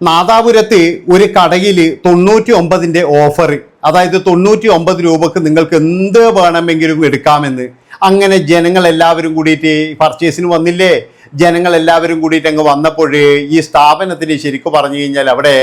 നാദാപുരത്ത് ഒരു കടയിൽ തൊണ്ണൂറ്റി ഒമ്പതിന്റെ ഓഫർ അതായത് തൊണ്ണൂറ്റി ഒമ്പത് രൂപക്ക് നിങ്ങൾക്ക് എന്ത് വേണമെങ്കിലും എടുക്കാമെന്ന്. അങ്ങനെ ജനങ്ങൾ എല്ലാവരും കൂടിയിട്ട് പർച്ചേസിന് വന്നില്ലേ? ജനങ്ങൾ എല്ലാവരും കൂടിയിട്ട് അങ്ങ് വന്നപ്പോൾ ഈ സ്ഥാപനത്തിന് ശരിക്കും പറഞ്ഞു കഴിഞ്ഞാൽ അവിടെ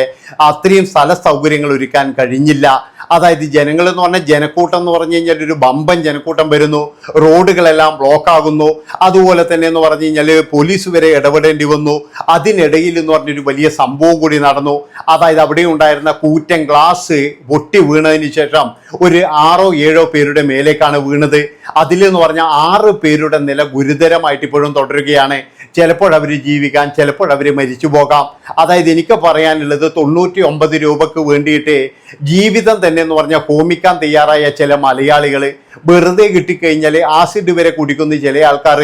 അത്രയും സ്ഥല സൗകര്യങ്ങൾ ഒരുക്കാൻ കഴിഞ്ഞില്ല. അതായത് ജനങ്ങൾ എന്ന് പറഞ്ഞാൽ ജനക്കൂട്ടം എന്ന് പറഞ്ഞു കഴിഞ്ഞാൽ ഒരു ബമ്പൻ ജനക്കൂട്ടം വരുന്നു. റോഡുകളെല്ലാം ബ്ലോക്ക് ആകുന്നു. അതുപോലെ തന്നെ എന്ന് പറഞ്ഞു കഴിഞ്ഞാൽ പോലീസ് വരെ ഇടപെടേണ്ടി വന്നു. അതിനിടയിൽ എന്ന് പറഞ്ഞൊരു വലിയ സംഭവം കൂടി നടന്നു. അതായത് അവിടെ ഉണ്ടായിരുന്ന കൂറ്റൻ ഗ്ലാസ് പൊട്ടി വീണതിന് ശേഷം ഒരു ആറോ ഏഴോ പേരുടെ മേലേക്കാണ് വീണത്. അതിലെന്ന് പറഞ്ഞാൽ ആറ് പേരുടെ നില ഗുരുതരമായിട്ട് ഇപ്പോഴും തുടരുകയാണ്. ചിലപ്പോൾ അവർ ജീവിക്കാം ചിലപ്പോൾ അവർ മരിച്ചു പോകാം. അതായത് എനിക്ക് പറയാനുള്ളത് തൊണ്ണൂറ്റി ഒമ്പത് രൂപക്ക് വേണ്ടിയിട്ട് ജീവിതം തന്നെ എന്ന് പറഞ്ഞാൽ ഹോമിക്കാൻ തയ്യാറായ ചില മലയാളികൾ വെറുതെ കിട്ടിക്കഴിഞ്ഞാൽ ആസിഡ് വരെ കുടിക്കുന്ന ചില ആൾക്കാർ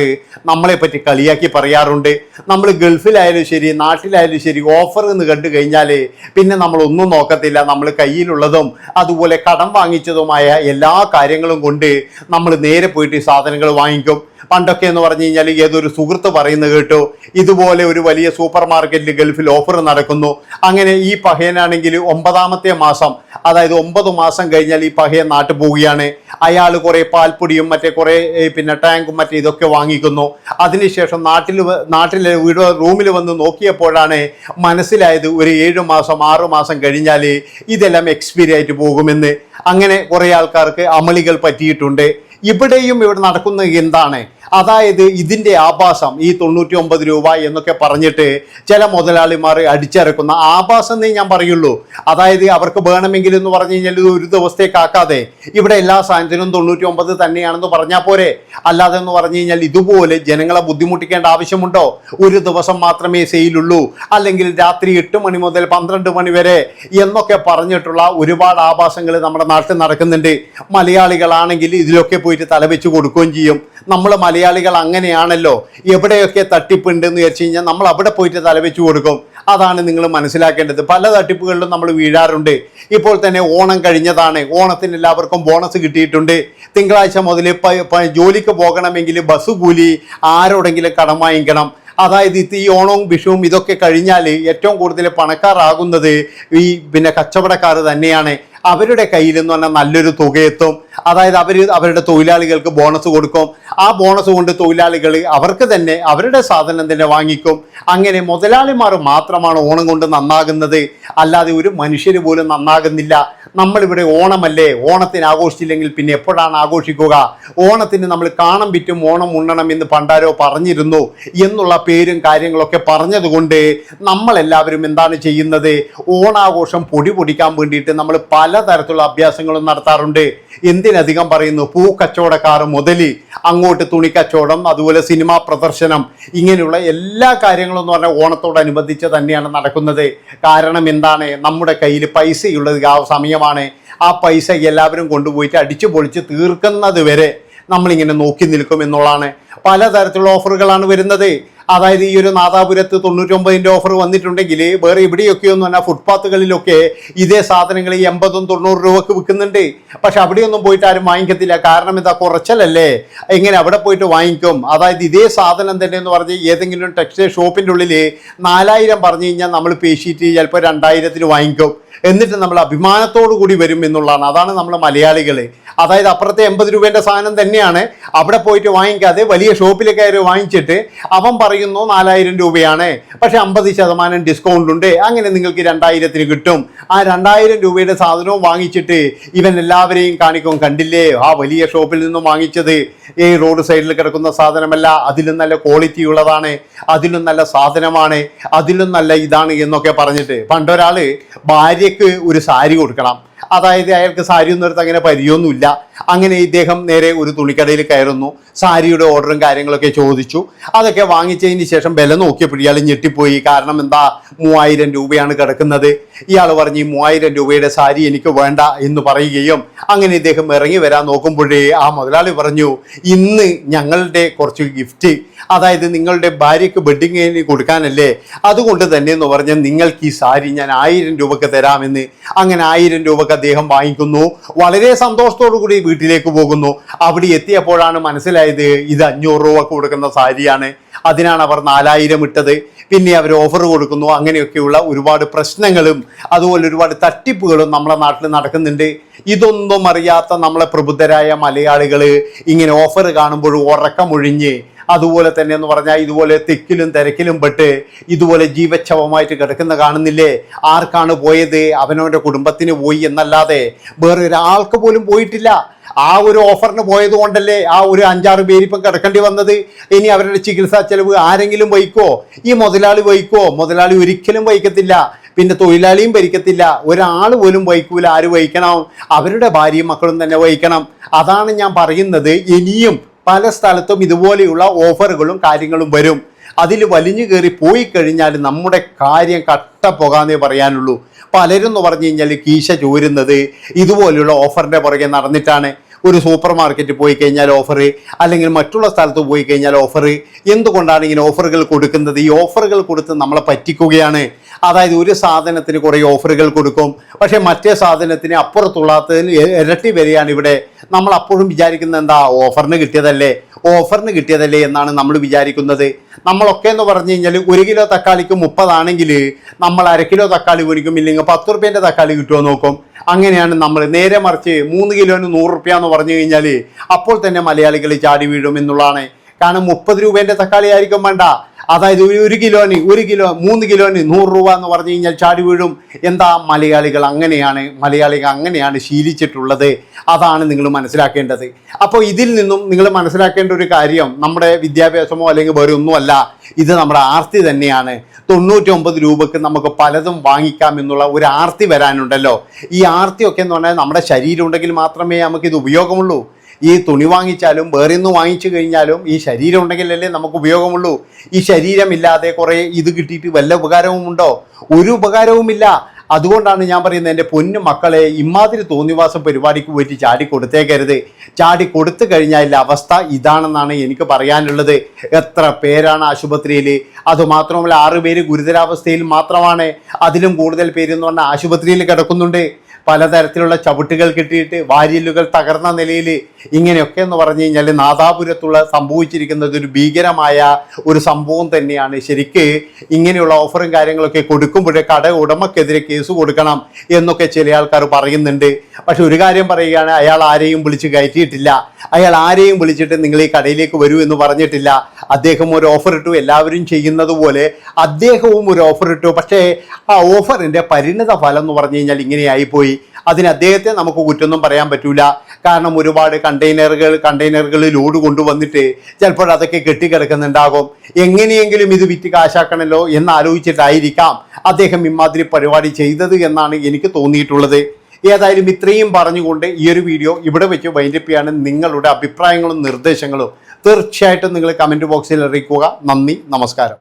നമ്മളെ പറ്റി കളിയാക്കി പറയാറുണ്ട്. നമ്മൾ ഗൾഫിലായാലും ശരി നാട്ടിലായാലും ശരി ഓഫർ എന്ന് കണ്ടു കഴിഞ്ഞാൽ പിന്നെ നമ്മളൊന്നും നോക്കത്തില്ല. നമ്മൾ കയ്യിലുള്ളതും അതുപോലെ കടം വാങ്ങിച്ചതുമായ എല്ലാ കാര്യങ്ങളും കൊണ്ട് നമ്മൾ നേരെ പോയിട്ട് സാധനങ്ങൾ വാങ്ങിക്കും. പണ്ടൊക്കെ എന്ന് പറഞ്ഞു കഴിഞ്ഞാൽ ഏതൊരു സുഹൃത്ത് പറയുന്നത് കേട്ടോ ഇതുപോലെ ഒരു വലിയ സൂപ്പർ മാർക്കറ്റിൽ ഗൾഫിൽ ഓഫർ നടക്കുന്നു. അങ്ങനെ ഈ പഹയനാണെങ്കിൽ ഒമ്പതാമത്തെ മാസം അതായത് ഒമ്പത് മാസം കഴിഞ്ഞാൽ ഈ പഹയൻ നാട്ടിൽ പോവുകയാണ്. അയാൾ കുറേ പാൽപ്പൊടിയും മറ്റേ കുറേ പിന്നെ ടാങ്കും മറ്റേ ഇതൊക്കെ വാങ്ങിക്കുന്നു. അതിനുശേഷം നാട്ടിൽ നാട്ടിൽ വീട് റൂമിൽ വന്ന് നോക്കിയപ്പോഴാണ് മനസ്സിലായത് ഒരു ഏഴ് മാസം ആറ് മാസം കഴിഞ്ഞാൽ ഇതെല്ലാം എക്സ്പീരി ആയിട്ട് പോകുമെന്ന്. അങ്ങനെ കുറേ ആൾക്കാർക്ക് അമളികൾ പറ്റിയിട്ടുണ്ട്. ഇവിടെയും ഇവിടെ നടക്കുന്നത് എന്താണ്? അതായത് ഇതിന്റെ ആഭാസം ഈ തൊണ്ണൂറ്റി ഒമ്പത് രൂപ എന്നൊക്കെ പറഞ്ഞിട്ട് ചില മുതലാളിമാർ അടിച്ചിറക്കുന്ന ആഭാസം എന്നേ ഞാൻ പറയുള്ളൂ. അതായത് അവർക്ക് വേണമെങ്കിൽ എന്ന് പറഞ്ഞു കഴിഞ്ഞാൽ ഇത് ഒരു ദിവസത്തേക്കാക്കാതെ ഇവിടെ എല്ലാ സാധനത്തിനും തൊണ്ണൂറ്റി ഒമ്പത് തന്നെയാണെന്ന് പറഞ്ഞാൽ പോരെ. അല്ലാതെ എന്ന് പറഞ്ഞു കഴിഞ്ഞാൽ ഇതുപോലെ ജനങ്ങളെ ബുദ്ധിമുട്ടിക്കേണ്ട ആവശ്യമുണ്ടോ? ഒരു ദിവസം മാത്രമേ സെയിലുള്ളൂ. അല്ലെങ്കിൽ രാത്രി എട്ട് മണി മുതൽ പന്ത്രണ്ട് മണി വരെ എന്നൊക്കെ പറഞ്ഞിട്ടുള്ള ഒരുപാട് ആഭാസങ്ങൾ നമ്മുടെ നാട്ടിൽ നടക്കുന്നുണ്ട്. മലയാളികളാണെങ്കിൽ ഇതിലൊക്കെ പോയിട്ട് തലവെച്ച് കൊടുക്കുകയും ചെയ്യും. നമ്മൾ മലയാളികൾ അങ്ങനെയാണല്ലോ. എവിടെയൊക്കെ തട്ടിപ്പുണ്ടെന്ന് വിചാരിച്ചു കഴിഞ്ഞാൽ നമ്മൾ അവിടെ പോയിട്ട് തലവെച്ച് കൊടുക്കും. അതാണ് നിങ്ങൾ മനസ്സിലാക്കേണ്ടത്. പല തട്ടിപ്പുകളിലും നമ്മൾ വീഴാറുണ്ട്. ഇപ്പോൾ തന്നെ ഓണം കഴിഞ്ഞതാണ്. ഓണത്തിന് എല്ലാവർക്കും ബോണസ് കിട്ടിയിട്ടുണ്ട്. തിങ്കളാഴ്ച മുതൽ ജോലിക്ക് പോകണമെങ്കിൽ ബസ് കൂലി ആരോടെങ്കിലും കടം വാങ്ങിക്കണം. അതായത് ഈ ഓണവും വിഷുവും ഇതൊക്കെ കഴിഞ്ഞാൽ ഏറ്റവും കൂടുതൽ പണക്കാരാകുന്നത് ഈ പിന്നെ കച്ചവടക്കാർ തന്നെയാണ്. അവരുടെ കയ്യിൽ എന്ന് പറഞ്ഞാൽ നല്ലൊരു തുകയെത്തും. അതായത് അവർ അവരുടെ തൊഴിലാളികൾക്ക് ബോണസ് കൊടുക്കും. ആ ബോണസ് കൊണ്ട് തൊഴിലാളികൾ അവർക്ക് തന്നെ അവരുടെ സാധനം തന്നെ വാങ്ങിക്കും. അങ്ങനെ മുതലാളിമാർ മാത്രമാണ് ഓണം കൊണ്ട് നന്നാകുന്നത്. അല്ലാതെ ഒരു മനുഷ്യർ പോലും നന്നാകുന്നില്ല. നമ്മളിവിടെ ഓണമല്ലേ? ഓണത്തിന് ആഘോഷിച്ചില്ലെങ്കിൽ പിന്നെ എപ്പോഴാണ് ആഘോഷിക്കുക? ഓണത്തിന് നമ്മൾ കാണം വിറ്റും ഓണം ഉണ്ണണം എന്ന് പണ്ടാരോ പറഞ്ഞിരുന്നു. എന്നുള്ള പേരും കാര്യങ്ങളൊക്കെ പറഞ്ഞതുകൊണ്ട് നമ്മളെല്ലാവരും എന്താണ് ചെയ്യുന്നത്? ഓണാഘോഷം പൊടി പൊടിക്കാൻ വേണ്ടിയിട്ട് നമ്മൾ പലതരത്തിലുള്ള അഭ്യാസങ്ങളും നടത്താറുണ്ട്. എന്തിനധികം പറയുന്നു? പൂ പൂക്കച്ചവടക്കാർ മുതൽ അങ്ങോട്ട് തുണി തുണിക്കച്ചവടം അതുപോലെ സിനിമാ പ്രദർശനം ഇങ്ങനെയുള്ള എല്ലാ കാര്യങ്ങളും എന്ന് പറഞ്ഞാൽ ഓണത്തോടനുബന്ധിച്ച് തന്നെയാണ് നടക്കുന്നത്. കാരണം എന്താണ്? നമ്മുടെ കയ്യിൽ പൈസയുള്ളത് സമയമാണ്. ആ പൈസ എല്ലാവരും കൊണ്ടുപോയിട്ട് അടിച്ചു പൊളിച്ച് തീർക്കുന്നത് വരെ നമ്മളിങ്ങനെ നോക്കി നിൽക്കും എന്നുള്ളതാണ്. പലതരത്തിലുള്ള ഓഫറുകളാണ് വരുന്നത്. അതായത് ഈ ഒരു നാദാപുരത്ത് തൊണ്ണൂറ്റൊമ്പതിന്റെ ഓഫർ വന്നിട്ടുണ്ടെങ്കിൽ വേറെ ഇവിടെയൊക്കെ എന്ന് പറഞ്ഞാൽ ഫുട്പാത്തുകളിലൊക്കെ ഇതേ സാധനങ്ങൾ ഈ എൺപതും തൊണ്ണൂറ് രൂപക്ക് വിൽക്കുന്നുണ്ട്. പക്ഷെ അവിടെയൊന്നും പോയിട്ട് ആരും വാങ്ങിക്കത്തില്ല. കാരണം എന്താ കുറച്ചലല്ലേ? എങ്ങനെ അവിടെ പോയിട്ട് വാങ്ങിക്കും? അതായത് ഇതേ സാധനം തന്നെ എന്ന് പറഞ്ഞ് ഏതെങ്കിലും ടെക്സ്റ്റൈൽ ഷോപ്പിന്റെ ഉള്ളിൽ നാലായിരം പറഞ്ഞു കഴിഞ്ഞാൽ നമ്മൾ പേശിയിട്ട് ചിലപ്പോൾ രണ്ടായിരത്തിന് വാങ്ങിക്കും. എന്നിട്ട് നമ്മൾ അഭിമാനത്തോടു കൂടി വരും എന്നുള്ളതാണ്. അതാണ് നമ്മൾ മലയാളികൾ. അതായത് അപ്പുറത്തെ എൺപത് രൂപേന്റെ സാധനം തന്നെയാണ്. അവിടെ പോയിട്ട് വാങ്ങിക്കാതെ വലിയ ഷോപ്പിൽ കയറി വാങ്ങിച്ചിട്ട് അവൻ പറയുന്നു നാലായിരം രൂപയാണ്. പക്ഷെ അമ്പത് ശതമാനം ഡിസ്കൗണ്ട് ഉണ്ട് അങ്ങനെ നിങ്ങൾക്ക് രണ്ടായിരത്തിന് കിട്ടും. ആ രണ്ടായിരം രൂപയുടെ സാധനവും വാങ്ങിച്ചിട്ട് ഇവൻ എല്ലാവരെയും കാണിക്കും. കണ്ടില്ലേ? ആ വലിയ ഷോപ്പിൽ നിന്നും വാങ്ങിച്ചത്. ഈ റോഡ് സൈഡിൽ കിടക്കുന്ന സാധനമല്ല. അതിലും നല്ല ക്വാളിറ്റി ഉള്ളതാണ്. അതിലും നല്ല സാധനമാണ്. അതിലും നല്ല ഇതാണ് എന്നൊക്കെ പറഞ്ഞിട്ട് പണ്ടൊരാൾ ഭാര്യയ്ക്ക് ഒരു സാരി കൊടുക്കണം. അതായത് അയാൾക്ക് സാരി ഒന്നും എടുത്ത് അങ്ങനെ പരിചയമൊന്നുമില്ല. അങ്ങനെ ഇദ്ദേഹം നേരെ ഒരു തുണിക്കടയിൽ കയറുന്നു. സാരിയുടെ ഓർഡറും കാര്യങ്ങളൊക്കെ ചോദിച്ചു. അതൊക്കെ വാങ്ങിച്ചതിന് ശേഷം വില നോക്കിയപ്പോൾ ഇയാൾ ഞെട്ടിപ്പോയി. കാരണം എന്താ? മൂവായിരം രൂപയാണ് കിടക്കുന്നത്. ഇയാൾ പറഞ്ഞു ഈ മൂവായിരം രൂപയുടെ സാരി എനിക്ക് വേണ്ട എന്ന് പറയുകയും അങ്ങനെ ഇദ്ദേഹം ഇറങ്ങി വരാൻ നോക്കുമ്പോഴേ ആ മുതലാളി പറഞ്ഞു ഇന്ന് ഞങ്ങളുടെ കുറച്ച് ഗിഫ്റ്റ് അതായത് നിങ്ങളുടെ ഭാര്യയ്ക്ക് വെഡിങ്ങിന് കൊടുക്കാനല്ലേ? അതുകൊണ്ട് തന്നെ എന്ന് പറഞ്ഞാൽ നിങ്ങൾക്ക് ഈ സാരി ഞാൻ ആയിരം രൂപക്ക് തരാമെന്ന്. അങ്ങനെ ആയിരം രൂപക്ക് അദ്ദേഹം വാങ്ങിക്കുന്നു. വളരെ സന്തോഷത്തോടു കൂടി വീട്ടിലേക്ക് പോകുന്നു. അവിടെ എത്തിയപ്പോഴാണ് മനസ്സിലായത് ഇത് അഞ്ഞൂറ് രൂപ കൊടുക്കുന്ന സാരിയാണ്. അതിനാണ് അവർ നാലായിരം ഇട്ടത്. പിന്നെ അവർ ഓഫർ കൊടുക്കുന്നു. അങ്ങനെയൊക്കെയുള്ള ഒരുപാട് പ്രശ്നങ്ങളും അതുപോലെ ഒരുപാട് തട്ടിപ്പുകളും നമ്മളെ നാട്ടിൽ നടക്കുന്നുണ്ട്. ഇതൊന്നും അറിയാത്ത നമ്മളെ പ്രബുദ്ധരായ മലയാളികൾ ഇങ്ങനെ ഓഫർ കാണുമ്പോൾ ഉറക്കമൊഴിഞ്ഞ് അതുപോലെ തന്നെ എന്ന് പറഞ്ഞാൽ ഇതുപോലെ തെക്കിലും തിരക്കിലും പെട്ട് ഇതുപോലെ ജീവച്ഛവമായിട്ട് കിടക്കുന്ന കാണുന്നില്ലേ? ആർക്കാണ് പോയത്? അവനവന്റെ കുടുംബത്തിന് പോയി എന്നല്ലാതെ വേറെ ഒരാൾക്ക് പോലും പോയിട്ടില്ല. ആ ഒരു ഓഫറിന് പോയത് കൊണ്ടല്ലേ ആ ഒരു അഞ്ചാറ് പേര് ഇപ്പം കിടക്കേണ്ടി വന്നത്? ഇനി അവരുടെ ചികിത്സാ ചെലവ് ആരെങ്കിലും വഹിക്കോ ഈ മുതലാളി വഹിക്കോ മുതലാളി ഒരിക്കലും വഹിക്കത്തില്ല. പിന്നെ തൊഴിലാളിയും ഭരിക്കത്തില്ല. ഒരാൾ പോലും വഹിക്കൂല. ആര് വഹിക്കണം? അവരുടെ ഭാര്യയും മക്കളും തന്നെ വഹിക്കണം. അതാണ് ഞാൻ പറയുന്നത്. ഇനിയും പല സ്ഥലത്തും ഇതുപോലെയുള്ള ഓഫറുകളും കാര്യങ്ങളും വരും. അതിൽ വലിഞ്ഞു കയറി പോയി കഴിഞ്ഞാൽ നമ്മുടെ കാര്യം കട്ട പോകാന്നേ പറയാനുള്ളൂ. പലരും എന്ന് പറഞ്ഞു കഴിഞ്ഞാൽ കീശ ചോരുന്നത് ഇതുപോലെയുള്ള ഓഫറിന്റെ പുറകെ നടന്നിട്ടാണ്. ഒരു സൂപ്പർ മാർക്കറ്റിൽ പോയി കഴിഞ്ഞാൽ ഓഫർ അല്ലെങ്കിൽ മറ്റുള്ള സ്ഥലത്ത് പോയി കഴിഞ്ഞാൽ ഓഫർ എന്തുകൊണ്ടാണ് ഇങ്ങനെ ഓഫറുകൾ കൊടുക്കുന്നത്? ഈ ഓഫറുകൾ കൊടുത്ത് നമ്മളെ പറ്റിക്കുകയാണ്. അതായത് ഒരു സാധനത്തിന് കുറേ ഓഫറുകൾ കൊടുക്കും. പക്ഷേ മറ്റേ സാധനത്തിന് അപ്പുറത്തുള്ളതിന് ഇരട്ടി വരികയാണ് ഇവിടെ. നമ്മൾ അപ്പോഴും വിചാരിക്കുന്നത് എന്താ ഓഫറിന് കിട്ടിയതല്ലേ? ഓഫറിന് കിട്ടിയതല്ലേ എന്നാണ് നമ്മൾ വിചാരിക്കുന്നത്. നമ്മളൊക്കെ എന്ന് പറഞ്ഞു കഴിഞ്ഞാൽ ഒരു കിലോ തക്കാളിക്ക് മുപ്പതാണെങ്കിൽ നമ്മൾ അര കിലോ തക്കാളി മേടിക്കും ഇല്ലെങ്കിൽ പത്ത് റുപ്യേന്റെ തക്കാളി കിട്ടുമോ നോക്കും. അങ്ങനെയാണ് നമ്മൾ നേരെ മറിച്ച് മൂന്ന് കിലോന് നൂറ് റുപ്യ എന്ന് പറഞ്ഞു കഴിഞ്ഞാൽ അപ്പോൾ തന്നെ മലയാളികൾ ചാടി വീഴും എന്നുള്ളതാണ്. കാരണം മുപ്പത് രൂപേന്റെ തക്കാളി ആയിരിക്കും വേണ്ട. അതായത് ഒരു കിലോന് ഒരു കിലോ മൂന്ന് കിലോന് നൂറ് രൂപ എന്ന് പറഞ്ഞു കഴിഞ്ഞാൽ ചാടി വീഴും. എന്താ മലയാളികൾ അങ്ങനെയാണ് മലയാളികൾ അങ്ങനെയാണ് ശീലിച്ചിട്ടുള്ളത്? അതാണ് നിങ്ങൾ മനസ്സിലാക്കേണ്ടത്. അപ്പോൾ ഇതിൽ നിന്നും നിങ്ങൾ മനസ്സിലാക്കേണ്ട ഒരു കാര്യം നമ്മുടെ വിദ്യാഭ്യാസമോ അല്ലെങ്കിൽ വേറെ ഒന്നുമല്ല ഇത് നമ്മുടെ ആർത്തി തന്നെയാണ്. തൊണ്ണൂറ്റൊമ്പത് രൂപക്ക് നമുക്ക് പലതും വാങ്ങിക്കാം എന്നുള്ള ഒരു ആർത്തി വരാനുണ്ടല്ലോ. ഈ ആർത്തിയൊക്കെ എന്ന് പറഞ്ഞാൽ നമ്മുടെ ശരീരം ഉണ്ടെങ്കിൽ മാത്രമേ ഇത് ഉപയോഗമുള്ളൂ. ഈ തുണി വാങ്ങിച്ചാലും വേറെ ഒന്ന് വാങ്ങിച്ചു കഴിഞ്ഞാലും ഈ ശരീരം ഉണ്ടെങ്കിലല്ലേ നമുക്ക് ഉപയോഗമുള്ളൂ. ഈ ശരീരമില്ലാതെ കുറേ ഇത് കിട്ടിയിട്ട് വല്ല ഉപകാരവുമുണ്ടോ ഒരു ഉപകാരവുമില്ല. അതുകൊണ്ടാണ് ഞാൻ പറയുന്നത് എന്റെ പൊന്നു മക്കളെ ഇമാതിരി തോന്നിവാസം പരിപാടിക്ക് പോയിട്ട് ചാടി കൊടുത്തേക്കരുത്. ചാടി കൊടുത്തു കഴിഞ്ഞാൽ അവസ്ഥ ഇതാണെന്നാണ് എനിക്ക് പറയാനുള്ളത്. എത്ര പേരാണ് ആശുപത്രിയിൽ അതുമാത്രമല്ല ആറ് പേര് ഗുരുതരാവസ്ഥയിൽ മാത്രമാണ്. അതിലും കൂടുതൽ പേര് എന്ന് പറഞ്ഞാൽ ആശുപത്രിയിൽ കിടക്കുന്നുണ്ട്. പലതരത്തിലുള്ള ചവിട്ടുകൾ കിട്ടിയിട്ട് വാരിയലുകൾ തകർന്ന നിലയിൽ ഇങ്ങനെയൊക്കെ എന്ന് പറഞ്ഞു കഴിഞ്ഞാൽ നാദാപുരത്തുള്ള സംഭവിച്ചിരിക്കുന്നത് ഒരു ഭീകരമായ ഒരു സംഭവം തന്നെയാണ്. ശരിക്ക് ഇങ്ങനെയുള്ള ഓഫറും കാര്യങ്ങളൊക്കെ കൊടുക്കുമ്പോഴേ കട ഉടമക്കെതിരെ കേസ് കൊടുക്കണം എന്നൊക്കെ ചില ആൾക്കാർ പറയുന്നുണ്ട്. പക്ഷെ ഒരു കാര്യം പറയുകയാണ് അയാൾ ആരെയും വിളിച്ച് കയറ്റിയിട്ടില്ല. അയാൾ ആരെയും വിളിച്ചിട്ട് നിങ്ങൾ ഈ കടയിലേക്ക് വരൂ എന്ന് പറഞ്ഞിട്ടില്ല. അദ്ദേഹം ഒരു ഓഫർ ഇട്ടു എല്ലാവരും ചെയ്യുന്നത് പോലെ അദ്ദേഹവും ഒരു ഓഫർ ഇട്ടു. പക്ഷേ ആ ഓഫറിന്റെ പരിണിത ഫലം എന്ന് പറഞ്ഞു കഴിഞ്ഞാൽ ഇങ്ങനെയായിപ്പോയി. അതിന് അദ്ദേഹത്തെ നമുക്ക് കുറ്റൊന്നും പറയാൻ പറ്റൂല. കാരണം ഒരുപാട് കണ്ടെയ്നറുകൾ കണ്ടെയ്നറുകളിൽ ലോഡ് കൊണ്ടുവന്നിട്ട് ചിലപ്പോൾ അതൊക്കെ കെട്ടിക്കിടക്കുന്നുണ്ടാകും. എങ്ങനെയെങ്കിലും ഇത് വിറ്റ് കാശാക്കണമല്ലോ എന്ന് ആലോചിച്ചിട്ടായിരിക്കാം അദ്ദേഹം ഇമാതിരി പരിപാടി ചെയ്തത് എന്നാണ് എനിക്ക് തോന്നിയിട്ടുള്ളത്. ഏതായാലും ഇത്രയും പറഞ്ഞുകൊണ്ട് ഈ ഒരു വീഡിയോ ഇവിടെ വെച്ച് വൈൻഡപ്പ് ചെയ്യാണ് നിങ്ങളുടെ അഭിപ്രായങ്ങളും നിർദ്ദേശങ്ങളും. തീർച്ചയായിട്ടും നിങ്ങൾ കമന്റ് ബോക്സിൽ അറിയിക്കുക. നന്ദി നമസ്കാരം.